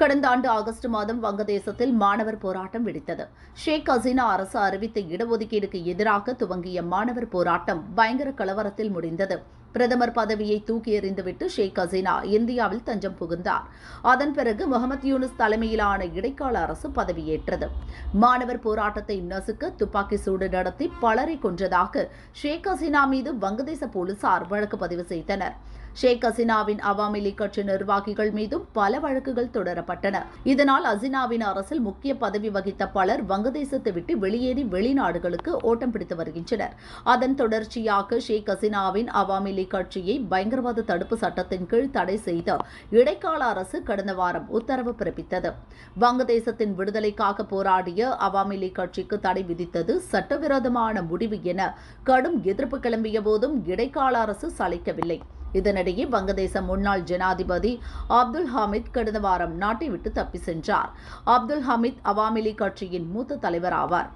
கடந்த ஆண்டு ஆகஸ்ட் மாதம் வங்கதேசத்தில் மாணவர் போராட்டம் வெடித்தது. ஷேக் ஹசீனா அரசு அறிவித்த இடஒதுக்கீடுக்கு எதிராக துவங்கிய மாணவர் போராட்டம் பயங்கர கலவரத்தில் முடிந்தது. பிரதமர் பதவியை தூக்கி எறிந்துவிட்டு ஷேக் ஹசீனா இந்தியாவில் தஞ்சம் புகுந்தார். அதன் பிறகு முகமது யூனுஸ் தலைமையிலான இடைக்கால அரசு பதவியேற்றது. மாணவர் போராட்டத்தை நசுக்க துப்பாக்கி சூடு நடத்தி பலரை கொன்றதாக ஷேக் ஹசீனா மீது வங்கதேச போலீசார் வழக்கு பதிவு செய்தனர். ஷேக் ஹசீனாவின் அவாமி லீக் கட்சி நிர்வாகிகள் மீதும் பல வழக்குகள் தொடரப்பட்டன. இதனால் ஹசீனாவின் அரசில் முக்கிய பதவி வகித்த பலர் வங்கதேசத்தை விட்டு வெளியேறி வெளிநாடுகளுக்கு ஓட்டம் பிடித்து வருகின்றனர். அதன் தொடர்ச்சியாக ஷேக் ஹசீனாவின் அவாமி லீக் கட்சியை பயங்கரவாத தடுப்பு சட்டத்தின் கீழ் தடை செய்த இடைக்கால அரசு கடந்த வாரம் உத்தரவு பிறப்பித்தது. வங்கதேசத்தின் விடுதலைக்காக போராடிய அவாமி லீக் கட்சிக்கு தடை விதித்தது சட்டவிரோதமான முடிவு என கடும் எதிர்ப்பு கிளம்பிய போதும் இடைக்கால அரசு சளைக்கவில்லை இதனிடையே வங்கதேச முன்னாள் ஜனாதிபதி அப்துல் ஹமீத் கடந்த வாரம் நாட்டை விட்டு தப்பி சென்றார். அப்துல் ஹமீத் அவாமி லீக் கட்சியின் மூத்த தலைவர் ஆவார்.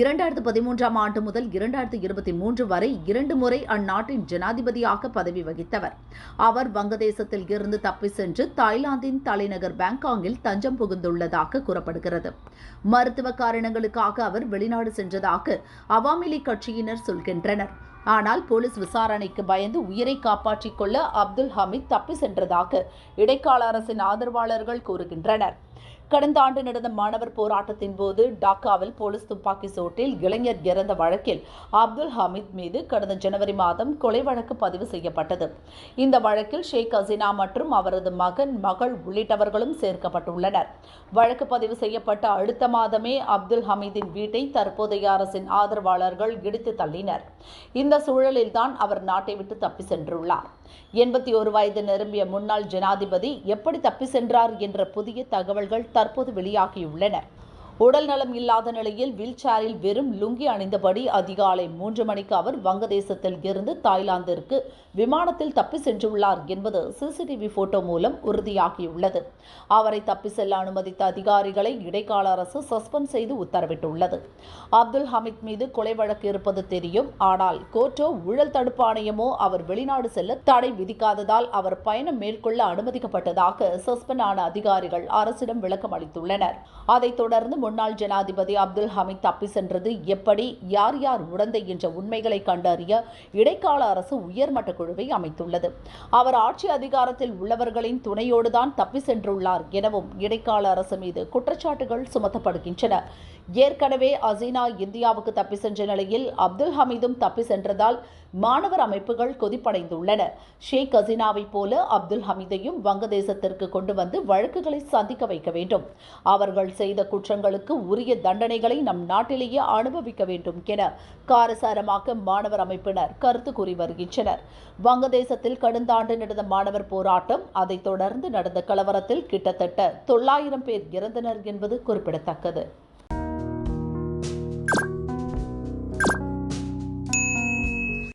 இரண்டாயிரத்து பதிமூன்றாம் ஆண்டு முதல் இரண்டாயிரத்து இருபத்தி மூன்று வரை இரண்டு முறை அந்நாட்டின் ஜனாதிபதியாக பதவி வகித்தவர். அவர் வங்கதேசத்தில் இருந்து தப்பி சென்று தாய்லாந்தின் தலைநகர் பாங்காங்கில் தஞ்சம் புகுந்துள்ளதாக கூறப்படுகிறது. மருத்துவ காரணங்களுக்காக அவர் வெளிநாடு சென்றதாக அவாமி லீக் கட்சியினர் சொல்கின்றனர். ஆனால் போலீஸ் விசாரணைக்கு பயந்து உயிரை காப்பாற்றிக் கொள்ள அப்துல் ஹமீத் தப்பி சென்றதாக இடைக்கால அரசின் ஆதரவாளர்கள் கூறுகின்றனர். கடந்த ஆண்டு நடந்த மாணவர் போராட்டத்தின் போது டாக்காவில் போலீஸ் துப்பாக்கி சூட்டில் இளைஞர் இறந்த வழக்கில் அப்துல் ஹமீத் மீது கடந்த ஜனவரி மாதம் கொலை வழக்கு பதிவு செய்யப்பட்டது. இந்த வழக்கில் ஷேக் ஹசீனா மற்றும் அவரது மகன் மகள் உள்ளிட்டவர்களும் சேர்க்கப்பட்டுள்ளனர். வழக்கு பதிவு செய்யப்பட்ட அடுத்த மாதமே அப்துல் ஹமீதின் வீட்டை தற்போதைய அரசின் ஆதரவாளர்கள் இடித்து தள்ளினர். இந்த சூழலில்தான் அவர் நாட்டை விட்டு தப்பி சென்றுள்ளார். எண்பத்தி ஒரு வயது நிரம்பிய முன்னாள் ஜனாதிபதி எப்படி தப்பி சென்றார் என்ற புதிய தகவல்கள் தற்போது வெளியாகியுள்ளன. உடல் நலம் இல்லாத நிலையில் வீல் சேரில் வெறும் லுங்கி அணிந்தபடி அதிகாலை மூன்று மணிக்கு அவர் வங்கதேசத்தில் இருந்து தாய்லாந்திற்கு விமானத்தில் தப்பி சென்றுள்ளார் என்பது சிசிடிவி போட்டோ மூலம் உறுதியாகியுள்ளது. அவரை தப்பி செல்ல அனுமதித்த அதிகாரிகளை இடைக்கால அரசு சஸ்பெண்ட் செய்து உத்தரவிட்டுள்ளது. அப்துல் ஹமீத் மீது கொலை வழக்கு இருப்பது தெரியும். ஆனால் கோர்ட்டோ ஊழல் தடுப்பு ஆணையமோ அவர் வெளிநாடு செல்ல தடை விதிக்காததால் அவர் பயணம் மேற்கொள்ள அனுமதிக்கப்பட்டதாக சஸ்பெண்ட் ஆன அதிகாரிகள் அரசிடம் விளக்கம் அளித்துள்ளனர் அதைத் தொடர்ந்து முன்னாள் ஜனாதிபதி அப்துல் ஹமீத் தப்பி சென்றது எப்படி யார் யார் உடந்தை என்ற உண்மைகளை கண்டறிய இடைக்கால அரசு உயர்மட்ட குழுவை அமைத்துள்ளது. அவர் ஆட்சி அதிகாரத்தில் உள்ளவர்களின் துணையோடுதான் தப்பி சென்றுள்ளார் எனவும் இடைக்கால அரசு மீது குற்றச்சாட்டுகள் சுமத்தப்படுகின்றன. ஏற்கனவே அசீனா இந்தியாவுக்கு தப்பி சென்ற நிலையில் அப்துல் ஹமீதும் தப்பி சென்றதால் மாணவர் அமைப்புகள் கொதிப்படைந்துள்ளன. ஷேக் ஹசீனாவைப் போல அப்துல் ஹமீதையும் வங்கதேசத்திற்கு கொண்டு வந்து வழக்குகளை சந்திக்க வைக்க வேண்டும். அவர்கள் செய்த குற்றங்களுக்கு உரிய தண்டனைகளை நம் நாட்டிலேயே அனுபவிக்க வேண்டும் என காரசாரமாக மாணவர் அமைப்பினர் கருத்து கூறி வருகின்றனர். வங்கதேசத்தில் கடந்த ஆண்டு நடந்த மாணவர் போராட்டம் அதைத் தொடர்ந்து நடந்த கலவரத்தில் கிட்டத்தட்ட தொள்ளாயிரம் பேர் இறந்தனர் என்பது குறிப்பிடத்தக்கது.